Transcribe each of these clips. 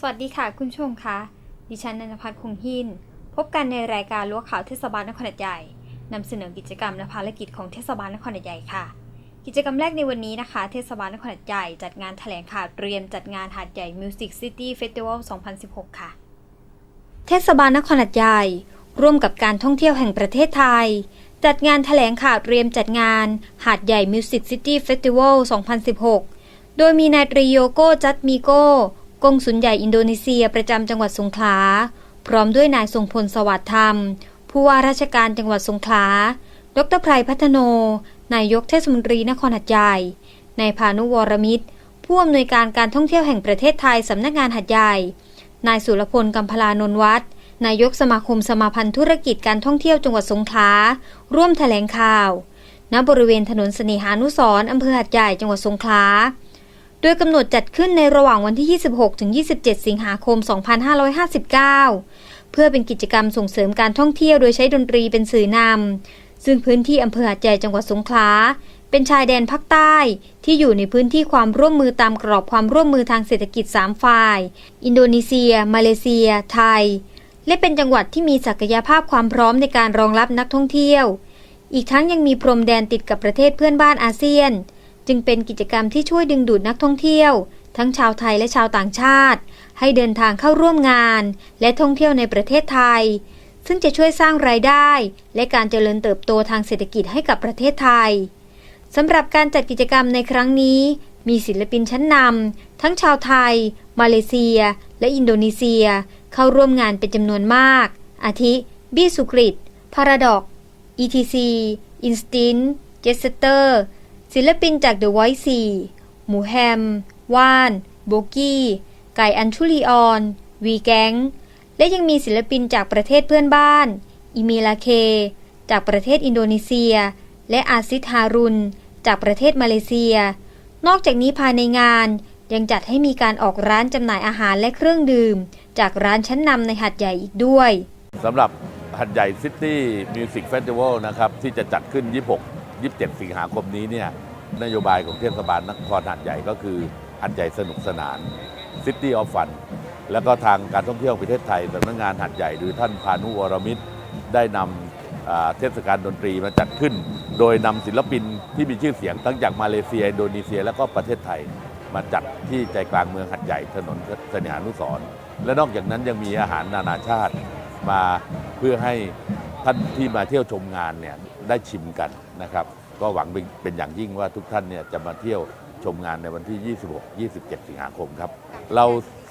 สวัสดีค่ะคุณผู้ชมคะดิฉันนันทพัฒน์คงหิน พบกันในรายการล้วข่าวเทศบาลนครหาดใหญ่นำเสนอกิจกรรมและภารกิจของเทศบาลนครหาดใหญ่ค่ะ กิจกรรมแรกในวันนี้นะคะ เทศบาลนครหาดใหญ่จัดงานแถลงข่าวเตรียมจัดงานหาดใหญ่ Music City Festival 2016 ค่ะ เทศบาลนครหาดใหญ่ร่วมกับการท่องเที่ยวแห่งประเทศไทย จัดงานแถลงข่าวเตรียมจัดงานหาดใหญ่ Music City Festival 2016 โดยมีนายตรีโยโกจัตมีโก กงสุลใหญ่อินโดนีเซียประจำจังหวัดสงขลา พร้อมด้วยนายทรงพลสวัสดิ์ธรรม ผู้ว่าราชการจังหวัดสงขลา ดรไพรพัฒโน นายกเทศมนตรีนครหัดใหญ่ นายพานุวรมิตร ผู้อำนวยการการท่องเที่ยวแห่งประเทศไทยสำนักงานหัดใหญ่ นายสุรพลกัมพลานนท์วัฒน์นายกสมาคมสมาพันธ์ธุรกิจการท่องเที่ยวจังหวัดสงขลา ร่วมแถลงข่าว ณ บริเวณถนนเสนหานุสรอำเภอหัดใหญ่จังหวัดสงขลา โดยกำหนดจัดขึ้นในระหว่างวันที่ 26-27 สิงหาคม 2559 เพื่อเป็นกิจกรรมส่งเสริมการท่องเที่ยวโดยใช้ดนตรีเป็นสื่อนำ ซึ่งพื้นที่อำเภอหัดใหญ่จังหวัดสงขลา เป็นชายแดนภาคใต้ ที่อยู่ในพื้นที่ความร่วมมือตามกรอบความร่วมมือทางเศรษฐกิจ 3 ฝ่าย อินโดนีเซีย มาเลเซีย ไทย และเป็นจังหวัดที่มีศักยภาพความพร้อมในการรองรับนักท่องเที่ยว อีกทั้งยังมีพรมแดนติดกับประเทศเพื่อนบ้านอาเซียน จึงเป็นกิจกรรมที่ช่วยดึงดูดนักท่องเที่ยว ทั้งชาวไทยและชาวต่างชาติ ให้เดินทางเข้าร่วมงาน และท่องเที่ยวในประเทศไทย ซึ่งจะช่วยสร้างรายได้ และการเจริญเติบโตทางเศรษฐกิจให้กับประเทศไทยสำหรับการจัดกิจกรรมในครั้งนี้ มีศิลปินชั้นนำทั้งชาวไทย มาเลเซีย และอินโดนีเซีย เข้าร่วมงานเป็นจำนวนมาก อาทิ บี้สุกริตพาราดอก ETC Instinct j e s t e r ศิลปินจาก The Voice 4หมูแฮม ว่าน โบกี้ ไก่อัญชุลีออน วีแกงและยังมีศิลปินจากประเทศเพื่อนบ้าน อิมีลาเค จากประเทศอินโดนีเซีย และอาซิดฮารุน จากประเทศมาเลเซีย นอกจากนี้ภายในงานยังจัดให้มีการออกร้านจำหน่ายอาหารและเครื่องดื่ม จากร้านชั้นนำในหัดใหญ่อีกด้วยสำหรับหัดใหญ่ซิตี้มิวสิกเฟสติวัลนะครับ ที่จะจัดขึ้น 26 27 สิงหาคมนี้เนี่ยนโยบายของเทศบาลนครหัดใหญ่ก็คือหัดใหญ่สนุกสนาน City of Fun แล้วก็ทางการท่องเที่ยวประเทศไทยสำนักงานหัดใหญ่หรือท่านพานุวรมิตรได้นำเทศกาลดนตรีมาจัดขึ้น โดยนำศิลปินที่มีชื่อเสียงทั้งจากมาเลเซียอินโดนีเซีย และก็ประเทศไทย มาจัดที่ใจกลางเมืองหัดใหญ่ถนนเสนานุสรและนอกจากนั้นยังมีอาหารนานาชาติมาเพื่อให้ ท่านที่มาเที่ยวชมงานเนี่ยได้ชิมกันนะครับ ก็หวังเป็นอย่างยิ่งว่าทุกท่านเนี่ยจะมาเที่ยวชมงานในวันที่ 26 27 สิงหาคมครับ เรา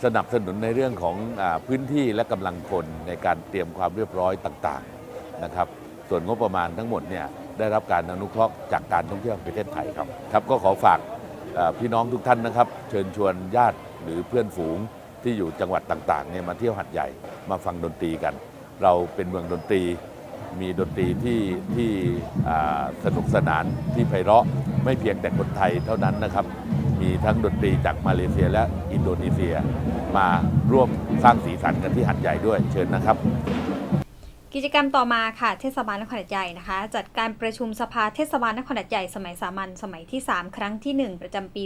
สนับสนุนในเรื่องของอพื้นที่และกำลังคนในการเตรียมความเรียบร้อยต่างๆนะครับ ส่วนงบประมาณทั้งหมดเนี่ยได้รับการอนุเคราะห์จากการท่องเที่ยวประเทศไทยครับครับ ก็ขอฝากพี่น้องทุกท่านนะครับ เชิญชวนญาติหรือเพื่อนฝูงที่อยู่จังหวัดต่างๆเนี่ยมาเที่ยวหัดใหญ่มาฟังดนตรีกัน เราเป็นเมืองดนตรี มีดนตรีที่ที่อ่าสนุกสนานที่ไพเราะไม่เพียงแต่คนไทยเท่านั้นนะครับ มีทั้งดนตรีจากมาเลเซียและอินโดนีเซีย มาร่วมสร้างสีสันกันที่หัดใหญ่ด้วยเชิญนะครับ กิจกรรมต่อมาค่ะเทศบาลนครหัดใหญ่นะคะ จัดการประชุมสภาเทศบาลนครหัดใหญ่สมัยสามัญสมัยที่ 3 ครั้งที่ 1 ประจำปี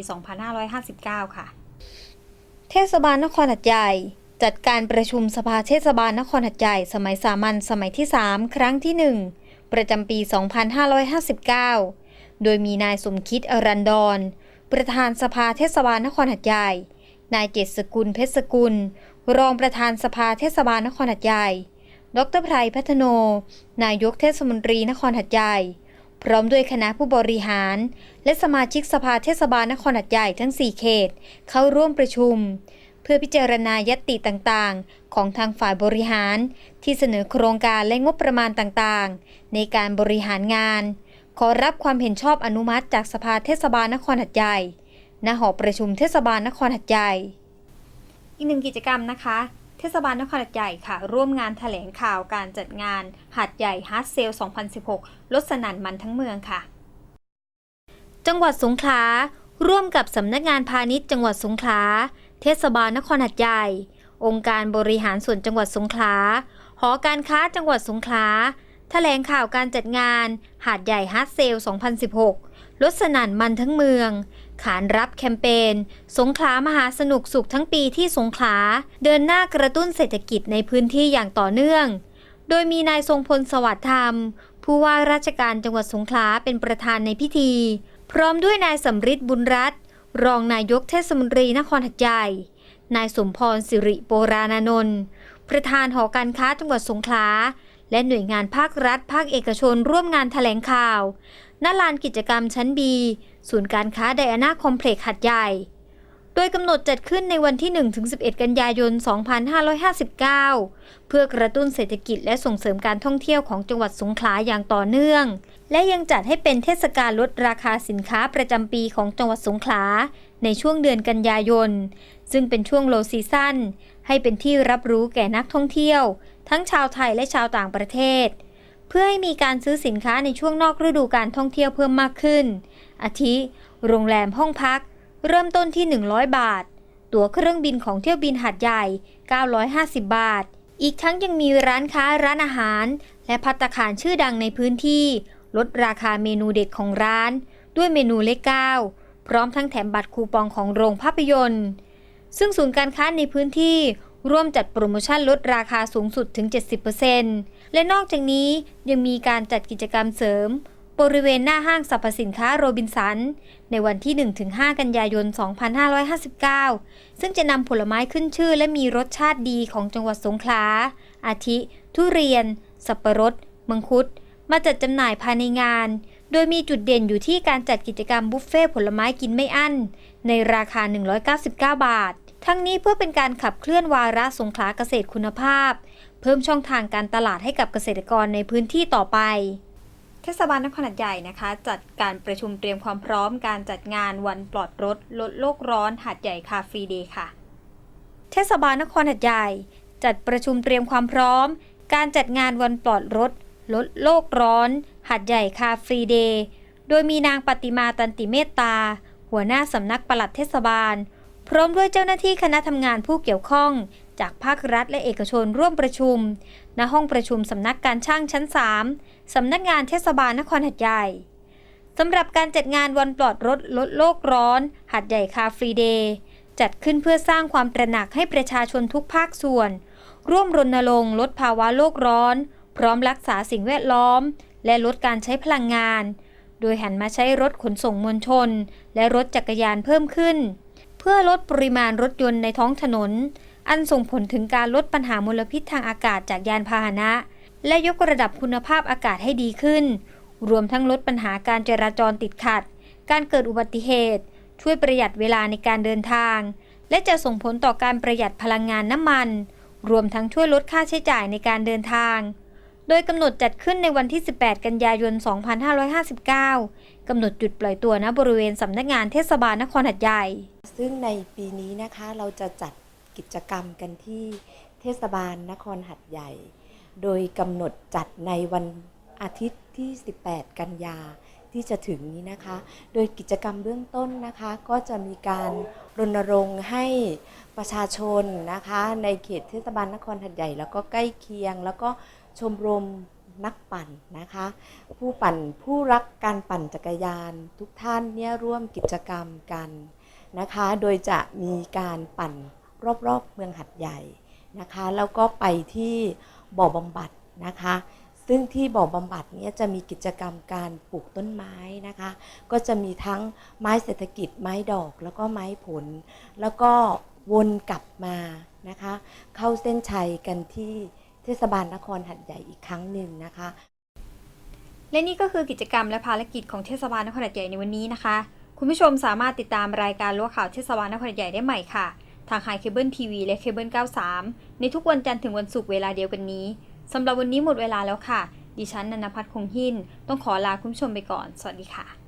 2559 ค่ะ เทศบาลนครหัดใหญ่ จัดการประชุมสภาเทศบาลนครหัดใหญ่สมัยสามัญสมัยที่ 3 ครั้งที่ 1 ประจำปี 2559 โดยมีนายสมคิดอรันดร ประธานสภาเทศบาลนครหัดใหญ่ นายเจษสกุลเพชรสกุล รองประธานสภาเทศบาลนครหัดใหญ่ ดรไพรพัฒโน นายกเทศมนตรีนครหัดใหญ่ พร้อมด้วยคณะผู้บริหาร และสมาชิกสภาเทศบาลนครหัดใหญ่ทั้ง 4 เขต เข้าร่วมประชุม เพื่อพิจารณายตติต่างๆ ของทางฝ่ายบริหาร ที่เสนอโครงการและงบประมาณต่างๆ ในการบริหารงาน ขอรับความเห็นชอบอนุมัติจากสภาเทศบาลนครหัดใหญ่ณหอประชุมเทศบาลนครหัดใหญ่ อีกหนึ่งกิจกรรมนะคะ เทศบาลนครหัดใหญ่ค่ะ ร่วมงานแถลงข่าวการจัดงานหัดใหญ่ฮาร์ดเซล 2016 ลดสนั่นมันทั้งเมืองค่ะ จังหวัดสงขลาร่วมกับสำนักงานพาณิชย์จังหวัดสงขลา เทศบาลนครหัดใหญ่ องค์การบริหารส่วนจังหวัดสงขลา หอการค้าจังหวัดสงขลาแถลงข่าวการจัดงานหาดใหญ่ฮาร์ดเซล 2016รถสนั่นมันทั้งเมือง ขานรับแคมเปญสงขลามหาสนุกสุขทั้งปีที่สงขลา เดินหน้ากระตุ้นเศรษฐกิจในพื้นที่อย่างต่อเนื่อง โดยมีนายทรงพลสวัสดิ์ธรรม ผู้ว่าราชการจังหวัดสงขลาเป็นประธานในพิธี พร้อมด้วยนายสำริดบุญรัตน์ รองนายกเทศมนตรีนครหัดใหญ่ นายสมพรสิริโปรานานนท์ประธานหอการค้าจังหวัดสงขลา และหน่วยงานภาครัฐ ภาคเอกชนร่วมงานแถลงข่าวณลานกิจกรรมชั้นบี ศูนย์การค้าไดอาน่าคอมเพล็กซ์หัดใหญ่ โดยกำหนดจัดขึ้นในวันที่ 1-11 กันยายน 2559 เพื่อกระตุ้นเศรษฐกิจและส่งเสริมการท่องเที่ยวของจังหวัดสงขลาอย่างต่อเนื่อง และยังจัดให้เป็นเทศกาลลดราคาสินค้าประจำปีของจังหวัดสงขลาในช่วงเดือนกันยายน ซึ่งเป็นช่วงโลซีซั่นให้เป็นที่รับรู้แก่นักท่องเที่ยว ทั้งชาวไทยและชาวต่างประเทศ เพื่อให้มีการซื้อสินค้าในช่วงนอกฤดูการท่องเที่ยวเพิ่มมากขึ้น อาทิ โรงแรมห้องพัก เริ่มต้นที่ 100 บาท ตั๋วเครื่องบินของเที่ยวบินหาดใหญ่ 950 บาท อีกทั้งยังมีร้านค้าร้านอาหาร และพัตตาคารชื่อดังในพื้นที่ ลดราคาเมนูเด็ดของร้าน ด้วยเมนูเลข9พร้อมทั้งแถมบัตรคูปองของโรงภาพยนตร์ ซึ่งศูนย์การค้าในพื้นที่ร่วมจัดโปรโมชั่นลดราคาสูงสุดถึง 70%และนอกจากนี้ยังมีการจัดกิจกรรมเสริม บริเวณหน้าห้างสรรพสินค้าโรบินสัน ในวันที่ 1-5 กันยายน 2559 ซึ่งจะนำผลไม้ขึ้นชื่อและมีรสชาติดีของจังหวัดสงขลา อาทิ ทุเรียน สับปะรด มังคุด มาจัดจำหน่ายภายในงาน โดยมีจุดเด่นอยู่ที่การจัดกิจกรรมบุฟเฟ่ผลไม้กินไม่อั้น ในราคา 199 บาท ทั้งนี้เพื่อเป็นการขับเคลื่อนวาระสงขลาเกษตรคุณภาพ เพิ่มช่องทางการตลาดให้กับเกษตรกรในพื้นที่ต่อไป เทศบาลนครหัดใหญ่นะคะ จัดการประชุมเตรียมความพร้อมการจัดงานวันปลอดรถลดโลกร้อนหัดใหญ่คาฟรีเดย์ค่ะ เทศบาลนครหัดใหญ่ จัดประชุมเตรียมความพร้อม การจัดงานวันปลอดรถลดโลกร้อนหัดใหญ่คาฟรีเดย์โดยมีนางปฏิมาตันติเมตตา หัวหน้าสำนักปลัดเทศบาล พร้อมด้วยเจ้าหน้าที่คณะทำงานผู้เกี่ยวข้อง จากภาครัฐและเอกชนร่วมประชุม ณ ห้องประชุมสำนักการช่างชั้น 3 สำนักงานเทศบาลนครหัดใหญ่สำหรับการจัดงานวันปลอดรถลดโลกร้อน หัดใหญ่คาฟรีเดย์จัดขึ้นเพื่อสร้างความตระหนักให้ประชาชนทุกภาคส่วน ร่วมรณรงค์ลดภาวะโลกร้อน พร้อมรักษาสิ่งแวดล้อม และลดการใช้พลังงาน โดยหันมาใช้รถขนส่งมวลชน และรถจักรยานเพิ่มขึ้น เพื่อลดปริมาณรถยนต์ในท้องถนน อันส่งผลถึงการลดปัญหามลพิษทางอากาศจากยานพาหนะ และยกระดับคุณภาพอากาศให้ดีขึ้น รวมทั้งลดปัญหาการจราจรติดขัด การเกิดอุบัติเหตุ ช่วยประหยัดเวลาในการเดินทาง และจะส่งผลต่อการประหยัดพลังงานน้ำมัน รวมทั้งช่วยลดค่าใช้จ่ายในการเดินทาง โดยกำหนดจัดขึ้นในวันที่ 18 กันยายน 2559 กำหนดจุดปล่อยตัวณบริเวณสำนักงานเทศบาลนครหัดใหญ่ ซึ่งในปีนี้นะคะเราจะจัด กิจกรรมกันที่เทศบาลนครหัดใหญ่ โดยกำหนดจัดในวันอาทิตย์ที่ 18 กันยาที่จะถึงนี้นะคะ โดยกิจกรรมเบื้องต้นนะคะก็จะมีการรณรงค์ให้ประชาชนนะคะในเขตเทศบาลนครหัดใหญ่ แล้วก็ใกล้เคียง แล้วก็ชมรมนักปั่นนะคะ ผู้ปั่นผู้รักการปั่นจักรยานทุกท่านเนี่ยร่วมกิจกรรมกันนะคะ โดยจะมีการปั่น รอบๆเมืองหัดใหญ่นะคะแล้วก็ไปที่บ่อบำบัดนะคะ ซึ่งที่บ่อบำบัดเนี้จะมีกิจกรรมการปลูกต้นไม้นะคะ ก็จะมีทั้งไม้เศรษฐกิจไม้ดอกแล้วก็ไม้ผล แล้วก็วนกลับมานะคะ เข้าเส้นชัยกันที่เทศบาลนครหัดใหญ่อีกครั้งหนึ่งนะคะ และนี่ก็คือกิจกรรมและภารกิจของเทศบาลนครหัดใหญ่ในวันนี้นะคะ คุณผู้ชมสามารถติดตามรายการล้วข่าวเทศบาลนครหัดใหญ่ได้ใหม่ค่ะ ทางไฮเคเบิลทีวีและเคเบิล93 ในทุกวันจันทร์ถึงวันศุกร์เวลาเดียวกันนี้ สำหรับวันนี้หมดเวลาแล้วค่ะ ดิฉันนันพัฒน์คงหิน ต้องขอลาคุณผู้ชมไปก่อน สวัสดีค่ะ